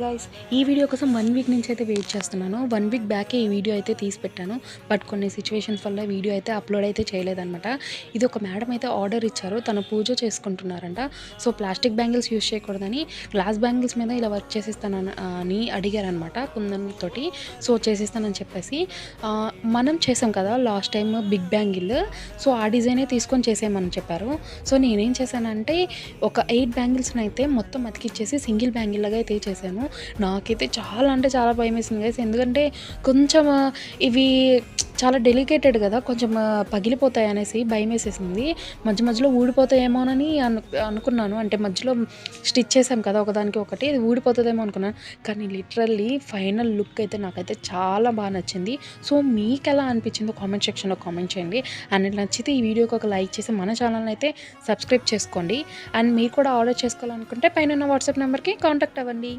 Guys ఈ video కోసం one week నుంచి అయితే వెయిట్ చేస్తున్నాను. వన్ వీక్ బ్యాకే ఈ వీడియో అయితే తీసి పెట్టాను. బట్ కొన్ని సిచ్యువేషన్స్ వల్ల వీడియో అయితే అప్లోడ్ అయితే చేయలేదన్నమాట. ఇది ఒక మేడం అయితే ఆర్డర్ ఇచ్చారు. తన పూజ చేసుకుంటున్నారంట. సో ప్లాస్టిక్ బ్యాంగిల్స్ యూస్ చేయకూడదని గ్లాస్ బ్యాంగిల్స్ మీద ఇలా వర్క్ చేసిస్తాను అని అడిగారనమాట కుందంతోటి సో చేసిస్తానని చెప్పేసి మనం చేసాం కదా last time big bangle so ఆ డిజైనే తీసుకొని చేసేయమని చెప్పారు. సో నేనేం చేశానంటే ఒక ఎయిట్ బ్యాంగిల్స్ని అయితే మొత్తం అతికిచ్చేసి సింగిల్ బ్యాంగిల్ లాగా అయితే చేశాను. నాకైతే చాలా అంటే చాలా భయం వేసింది గైస్ ఎందుకంటే కొంచెం ఇవి చాలా డెలికేటెడ్ కదా కొంచెం పగిలిపోతాయి అనేసి భయం వేసేసింది మధ్య మధ్యలో ఊడిపోతాయేమోనని అను అనుకున్నాను. అంటే మధ్యలో స్టిచ్ చేసాం కదా ఒకదానికి ఒకటి ఇది ఊడిపోతుందేమో అనుకున్నాను. కానీ లిటరల్లీ ఫైనల్ లుక్ అయితే నాకైతే చాలా బాగా నచ్చింది. సో మీకు ఎలా అనిపించిందో కామెంట్ సెక్షన్లో కామెంట్ చేయండి. అండ్ నచ్చితే ఈ వీడియోకి ఒక లైక్ చేసి మన ఛానల్ని అయితే సబ్స్క్రైబ్ చేసుకోండి. అండ్ మీరు కూడా ఆర్డర్ చేసుకోవాలనుకుంటే పైన ఉన్న వాట్సాప్ నెంబర్కి కాంటాక్ట్ అవ్వండి.